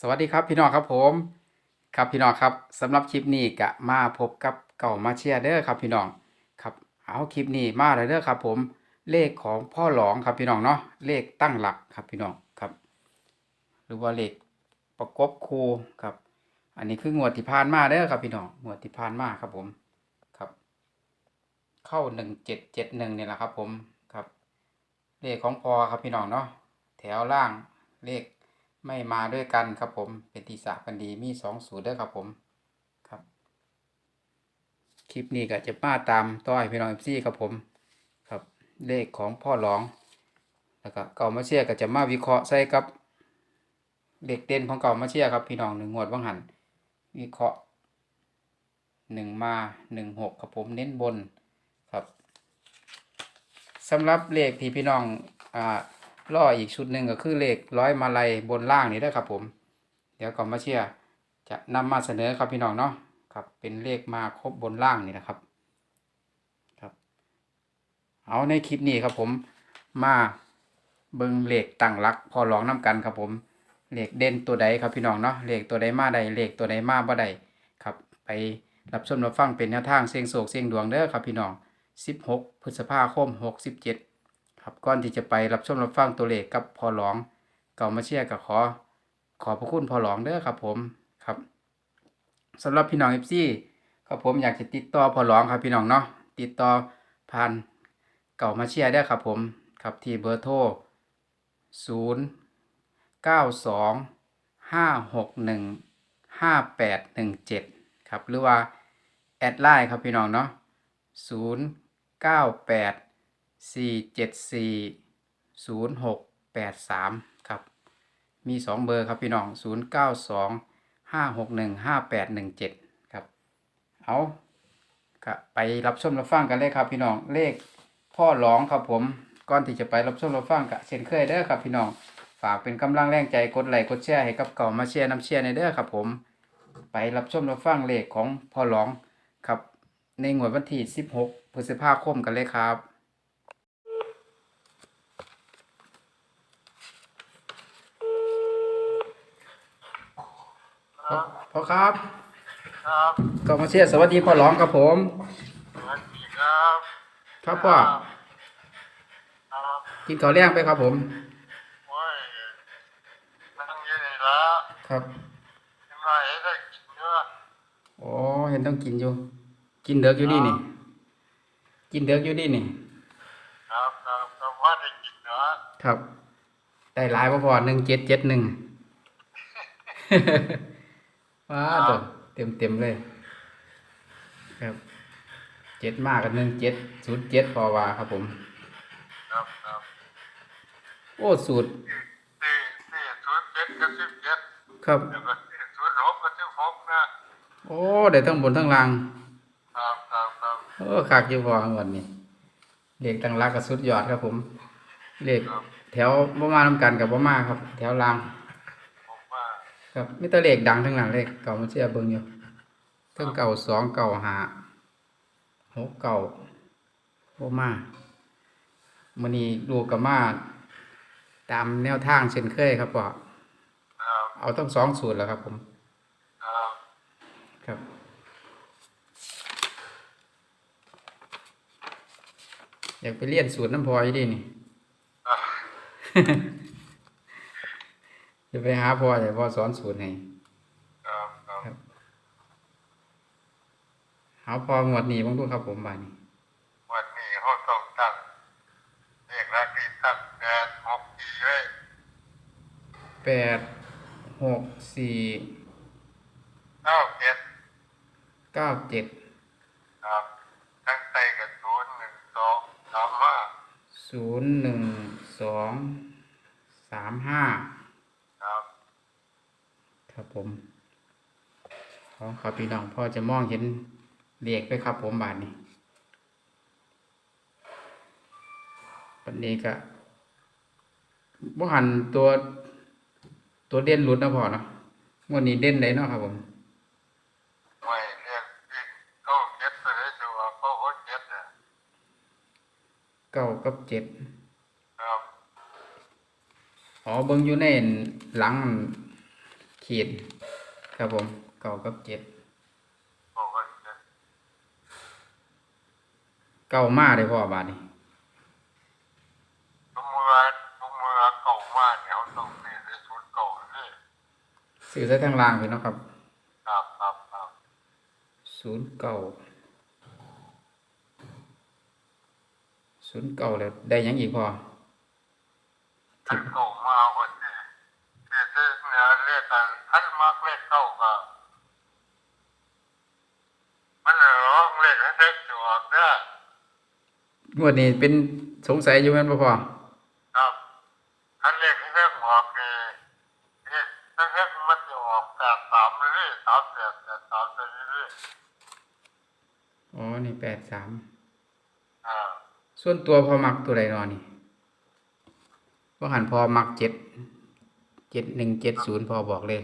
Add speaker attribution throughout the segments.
Speaker 1: สวัสดีครับพี่น้องครับผมครับพี่น้องครับสำหรับคลิปนี้ก็มาพบกับเก่ามาเชียร์เด้อครับพี่น้องครับเอาคลิปนี้มาเลยเด้อครับผมเลขของพ่อหลองครับพี่น้องเนาะเลขตั้งหลักครับพี่น้องครับ หรือว่าเลขประกบคูครับ อันนี้คืองวดที่ผ่านมาเด้อครับพี่น้องงวดที่ผ่านมาครับผมครับ เข้าหนึ่งเจ็ดเจ็ดหนึ่งเนี่ยแหละครับผมครับ เลขของพอครับพี่น้องเนาะแถวล่างเลข ไม่มาด้วยกันครับผม เป็นทีสาบกันดีมีสองสูตรด้วยครับผมครับ คลิปนี้ก็จะมาตามต่อให้พี่น้องเอฟซีครับผมครับ เลขของพ่อหลองแล้วก็เก่ามาเชียก็จะมาวิเคราะห์ใส่กับเลขเด่นของเก่ามาเชียครับพี่น้องหนึ่งงวดว่างหันวิเคราะห์หนึ่งมาหนึ่งหกครับผมเน้นบนครับสำหรับเลขที่พี่น้องอ่า ล่ออีกชุดหนึ่งก็คือเลขร้อยมาลัยบนล่างนี่ได้ครับผม เดี๋ยวก่อนมาเชียร์จะนำมาเสนอครับพี่น้องเนาะครับเป็นเลขมาครบบนล่างนี่นะครับครับ เอาในคลิปนี้ครับผมมาเบิ่งเลขตั้งลักพอลองน้กันครับผมเลขเด่นตัวใดครับพี่น้องเนาะเลขตัวใดมาใดเลขตัวใดมาบ่ใดครับ ไปรับชมรับฟังเป็นแนวทางเสียงโศกเสียงดวงเด้อครับพี่น้อง 16 พฤษภาคม 67 ครับก่อนที่จะไปรับชมรับฟังตัวเลขกับพอหลองเก่ามาเชียร์กับขอ ขอพระคุณพอหลองเด้อครับผมครับสำหรับพี่น้องเอฟซีครับผมอยากจะติดต่อพอหลองครับพี่น้องเนาะติดต่อผ่านเก่ามาเชียร์ได้ครับผมครับที่เบอร์โทร0 9 2 5 6 1 5 8 1 7ครับหรือว่าแอดไลน์ครับพี่น้องเนาะ0 9 8สี่เจ็ดสี่ศูนย์หกแปด สามครับ มีสองเบอร์ครับพี่น้องศูนย์เก้าสองห้าหกหนึ่งห้าแปดหนึ่งเจ็ดครับ เอาก็ไปรับชมรับฟังกันเลยครับพี่น้อง เลขพ่อหลองครับผม ก่อนที่จะไปรับชมรับฟังกับเช่นเคยเด้อครับพี่น้อง ฝากเป็นกำลังแรงใจกดไลค์กดแชร์ให้กับเก่ามาเชียร์น้ำเชร์ในเด้อครับผม ไปรับชมรับฟังเลขของพ่อหลองครับ ในงวดวันที่ 16 พฤษภาคมกันเลยครับ
Speaker 2: ครับ
Speaker 1: พ่อครับ
Speaker 2: ครับ
Speaker 1: ก็มาเชียร์สวัสดีพ่อหลองครับผม
Speaker 2: สวัสดีครับ
Speaker 1: ครับพ่อ
Speaker 2: ครับ
Speaker 1: กินข้าวแรงไปครับผม
Speaker 2: โอ้ยนั่งอยืนนี่ละ
Speaker 1: ครับ
Speaker 2: ยังไงได้กินเนื้อ
Speaker 1: อ๋อเห็นต้องกินอยู่ กินเด็กอยู่นี่นี่ กินเด็กอยู่นี่นี่
Speaker 2: ครับครับครับว่าได้กินเนื้อ
Speaker 1: ครับ ได้หลายพ่อพอหนึ่งเจ็ดเจ็ดหนึ่ง ว้าตัวเต็มเต็มๆเลย ครับเจ็ดมากกันหนึ่งเจ็ดศูนย์เจ็ดพอว่าครับผม
Speaker 2: ครับครับ
Speaker 1: โอ้สูตร
Speaker 2: สี่สี่ศูนย์เจ็ดกับสิบเจ็ด
Speaker 1: ครับ
Speaker 2: แล้วก็สี่ศูนย์หกกับสิบหกนะ
Speaker 1: โอ้ได้ทั้งบนทั้งล่าง
Speaker 2: ครับครับครับ
Speaker 1: โอ้ขากอยู่พอวันนี้เลขตั้งรักกับสุดยอดครับผมเลข
Speaker 2: ครับ
Speaker 1: แถวบ่มานำกันกับบ่มาครับ แถวล่าง
Speaker 2: ผมว่า
Speaker 1: ครับมีแต่เลขดังทั้งนั้นเลขเก่ามันเชื่อเบิ่งอยู่เทั้งเก่าสองเก่าหาหกเก่าบ่มามื้อนี้ลูกกับมาตามแนวทางเช่นเคยครับพ่อ
Speaker 2: ครับ
Speaker 1: เอาทั้งสองสูตรแล้วครับผม
Speaker 2: ครับ
Speaker 1: ครับอยากไปเรียนสูตรน้ำพออยู่ดินี่
Speaker 2: ครับ
Speaker 1: จะไปหาพ่อแต่พ่อสอนสูตรให้
Speaker 2: ครับครับ
Speaker 1: หาพ่อหมวดนี้บ้างดูครับผมบาดนี้
Speaker 2: วันนี้เขาต้องตั้งเรียกรักที่ตั้งแดนหกปีไว้
Speaker 1: แปดหกสี่
Speaker 2: เก้าเจ็ด
Speaker 1: เก้าเจ็ด
Speaker 2: ครับทั้งไตกับศูนย์หนึ่งสองสามห้า
Speaker 1: ศูนย์หนึ่งสองสามห้า
Speaker 2: ครับ
Speaker 1: ครับผมของครับพี่น้องพ่อจะมองเห็นเรียกไปครับ ผมบาทนี้วันนี้ก็บ่หันตัวตัวเด่นหลุดนะพ่อเนาะงวันนี้เด่นไหนเนาะครับผม
Speaker 2: ไม่เรียกอีกเก้าเจ็ดไปเลยดูว่าเก้าหกเจ็ดเนี่ย
Speaker 1: เก้ากับเจ็ด
Speaker 2: ครับ
Speaker 1: อ๋อเบิ่งอยู่ในหลัง ขีด ครับผมเก้ากับเจ็ด
Speaker 2: เก้ากับเจ็ด
Speaker 1: เก้ามาได้พ่อบาทนี่
Speaker 2: ทุกเมื่อทุกเมื่อเก่ามากเนี่ยเขาต้องมีในชุดเก่านี่
Speaker 1: สื่อใส่ทางล่างพี่เนาะครับ
Speaker 2: ครับครับครับ
Speaker 1: ศูนย์เก้าศูนย์เก้าแล้วได้หยังอีกพอ
Speaker 2: ท่านเก่ามากกว่าที่ที่ที่เนี่ยเรีย กกันท่านมักเลขเก่าก็มันร้องเลขให้เด็กจวบเนี่ย
Speaker 1: งวดนี้เป็นสงสัยอยู่แม่นบ่พอ
Speaker 2: ครับท่านเลขให้เด็กบอกนี่นี่ถ้าเด็กมันจะออกแปดสามเลยสามแปดแปดสามไปเรื่อย
Speaker 1: อ๋อ นี่แปดสาม
Speaker 2: ๆอ่า
Speaker 1: ส่วนตัวพอมักตัวใดนอนนี่ว่าหันพอมักเจ็ด เจ็ดหนึ่งเจ็ดศูนย์พอบอกเลย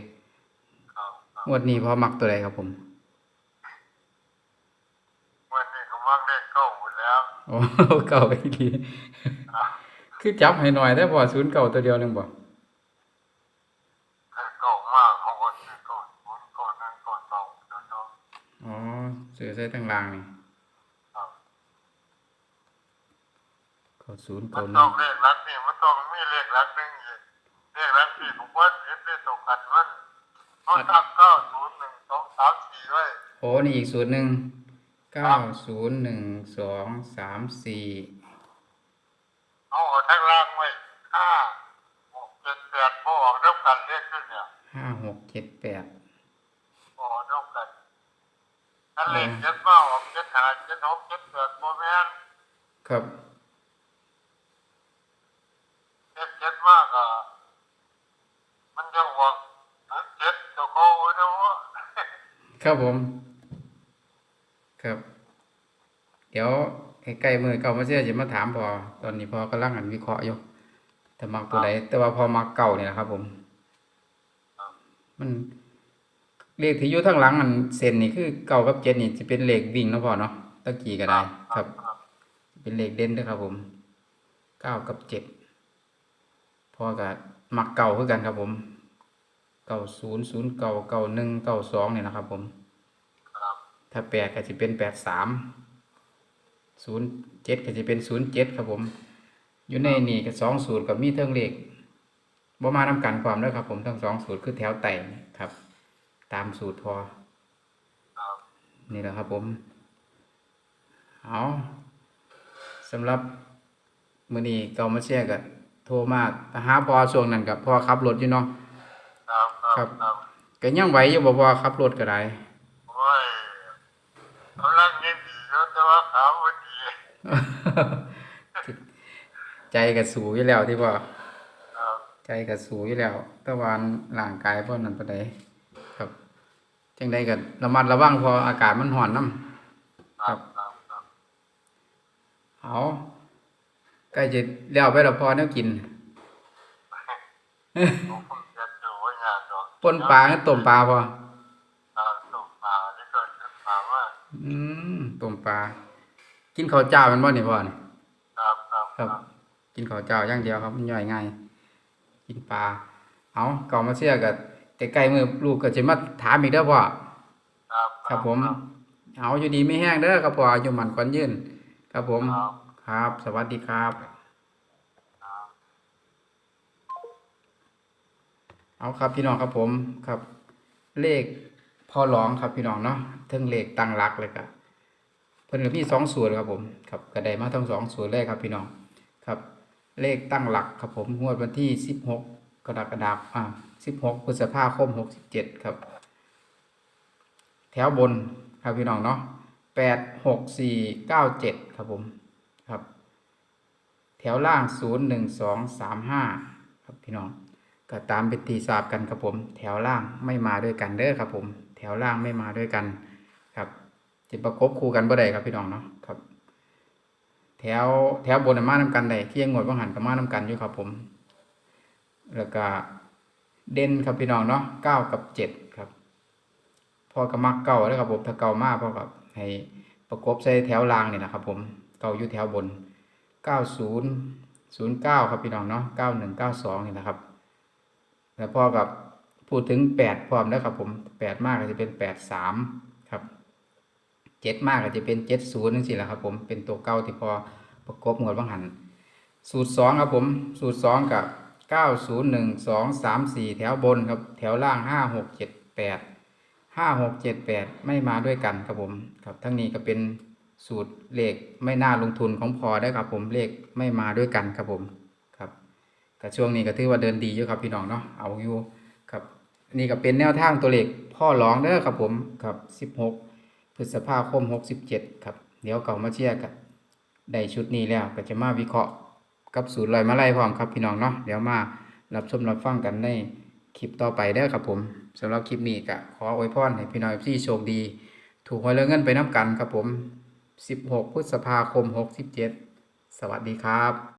Speaker 2: ครับครับ
Speaker 1: งวดนี้พอมักตัวใดครับผม
Speaker 2: วันนี้ก็มักเลขเก่าหมดแล้ว
Speaker 1: โอ้เก่าไปดี
Speaker 2: อ่า
Speaker 1: คือจับให้หน่อยได้พอศูนย์เก่าตัวเดียวหนึงบ่
Speaker 2: ท่านเก่ามากเขาก็ซื้อเก่าศูนย์เก่าหนึ่งเก่าสองเก่าสอง
Speaker 1: อ๋อสื่อใส่ทางล่างนี่
Speaker 2: ครับ
Speaker 1: เก่าศูนย์
Speaker 2: มั
Speaker 1: เก่านห
Speaker 2: ต้
Speaker 1: นึ่
Speaker 2: อง
Speaker 1: ง
Speaker 2: เลขรักนี่มันต้องมีเลขรักหนึ่งอีก เลขรักที่ทุกวันเห็นได้ตกกันมันเขาตั้งเก้าศูนย์หนึ่งสองสามสี่ไว้
Speaker 1: โอ้นี่อีกศูนย์หนึ่งเก้าศูนย์หนึ่งสองสามสี่
Speaker 2: เอาเอาทั้งล่างไว้ห้าหกเจ็ดแปดพอออกเท่ากันเลขขึ้นเนี่ย
Speaker 1: ห้าหกเจ็ดแปด
Speaker 2: พอออกเท่ากันถ้าเลขเจ็ดมาออกเจ็ดห้าเจ็ดหกเจ็ดแปดโมแมน
Speaker 1: ครับ
Speaker 2: เจ็ดเจ็ดมากอะมันจะออกเจ็ดตัวโควิดนะวะ
Speaker 1: ครับผม ครับ เดี๋ยวใกล้ๆมือเก่ามาเสียจะมาถามพอ ตอนนี้พอกำลังอันวิเคราะห์อยู่แต่มักตัวใดแต่ว่าพอมักเก่าเนี่ยนะครับ ผม มันเลขที่อยู่ทางหลังอันเส้นนี่คือเก่ากับเจ็ดนี่จะเป็นเลขวิ่งนะพอเนาะตะกี้ก็ได้ ครับ เป็นเลขเด่นด้วยครับ ผมเก้ากับเจ็ดพอกับมักเก่าคือกันครับผม เก้าศูนย์ศูนย์เก้าเก้าหนึ่งเก้าสองเนี่ยนะครับ ผม
Speaker 2: ครับ
Speaker 1: ถ้าแปดก็จะเป็นแปดสามศูนย์เจ็ดก็จะเป็นศูนย์เจ็ดครับผม อยู่ในนี่ก็สองสูตรกับมีเทิงเลขบ่มานำกันความเด้อครับ ผมทั้งสองสูตรคือแถวแต่งครับ ตามสูตรพอ
Speaker 2: ครับ
Speaker 1: นี่แหละครับ ผม เอาสำหรับมื้อนี้เก่ามาเชียร์กับโทรมาหาพอช่วงนั้นกับพอขับรถอยู่เนาะ
Speaker 2: ครับครับครับ
Speaker 1: ก็ยังไหวอยู่บ่พอขับรถก็ได้
Speaker 2: โอ้ยกำลังยังดีอยู่แต่ว่าขาไม่ดี
Speaker 1: ใจก็สูอยู่แล้วที่ว่า
Speaker 2: ครับ
Speaker 1: ใจก็สูอยู่แล้ว แต่ว่าร่างกายบ่นั้นปานใดครับจังไดก็ระมัดระวังเพออากาศมันร้อนนํ
Speaker 2: ครับครับครับ
Speaker 1: เอาใกล้จะแล้วไปแล้วพอแนวกิน
Speaker 2: ผม
Speaker 1: ป่นปลากับต้มปลาพอ
Speaker 2: อ่าต้มปลาที่เกิดขึ้นมาว่า
Speaker 1: อืมต้มปลา กินข้าวเจ้าแมันบ่นี่พ่อนี่
Speaker 2: ครับครับ
Speaker 1: ครับกินข้าวเจ้าอย่างเดียวครับ มันย่อยง่าย กินปลา เอาเก่ามาเสียก็แต่ใกล้มือลูกก็สิมาถามอีกเด้อพ่อ
Speaker 2: ครับ
Speaker 1: ครับผม เอาอยู่ดีไม่แห้งเด้อครับพ่ออยู่หมันควันยืน ครับผม
Speaker 2: ครับ
Speaker 1: ครับสวัสดีครับ เอาครับพี่น้องครับผมครับ เลขพอร้องครับพี่น้องเนาะทั้งเลขตั้งรักเลยครับเพิ่นก็มีสองส่วนครับผมครับก็ไดมาทั้งสองส่วนเลยครับพี่น้องครับ เลขตั้งหลักครับผมงวดวันที่สิบหกกรกฎาคมอ่าสิบหกพฤษภาคมหกสิบเจ็ดครับ แถวบนครับพี่น้องเนาะแปดหกสี่เก้าเจ็ดครับผมครับ แถวล่างศูนย์หนึ่งสองสามห้าครับพี่น้อง ก็ตามเป็นตีสาบกันครับผม แถวล่างไม่มาด้วยกันเด้อครับผม แถวล่างไม่มาด้วยกันครับจะประกบคู่กันบ่ได้ครับพี่น้องเนาะครับ แถวแถวบนมานํกันได้เที่ยงงวดบ่าหันก็มานํกันอยู่ครับผม แล้วก็เด่นครับพี่น้องเนาะเก้ากับเจ็ดครับพอก็มักเก่าแล้วครับผมถ้าเก่ามากพอกับให้ประกบใส่แถวล่างนี่นะครับผมเก่าอยู่แถวบนเก้าศูนย์ศูนย์เก้าครับพี่น้องเนาะเก้าหนึ่งเก้าสองนี่นะครับ แล้วพอกับพูดถึงแปดพร้อมแล้วครับผมแปดมากก็จะเป็นแปดสามครับเจ็ดมากก็จะเป็นเจ็ดศูนย์นั่นสิแหละครับผมเป็นตัวเก้าที่พอประกบหมวดบางหัน สูตรสองครับผมสูตรสองกับเก้าศูนย์หนึ่งสองสามสี่แถวบนครับแถวล่างห้าหกเจ็ดแปดห้าหกเจ็ดแปดไม่มาด้วยกันครับผมครับทั้งนี้ก็เป็นสูตรเลขไม่น่าลงทุนของพอได้ครับผมเลขไม่มาด้วยกันครับผม แต่ช่วงนี้ก็ถือว่าเดินดีอยู่ครับพี่น้องเนาะเอาอยู่ครับนี่ก็เป็นแนวทางตัวเลขพ่อร้องเด้อครับผมครับสิบหกพฤษภาคมหกสิบเจ็ดครับเดี๋ยวเก่ามาเชียร์กันได้ชุดนี้แล้วก็จะมาวิเคราะห์กับสูตรลอยมาไล่พร้อมครับพี่น้องเนาะเดี๋ยวมารับชมรับฟังกันในคลิปต่อไปเด้อครับผมสำหรับคลิปนี้ก็ขออวยพรให้พี่น้องที่โชคดี ถูกหวยเรื่อเงินไปน้ำกันครับผม 16 พฤษภาคม 67 สวัสดีครับ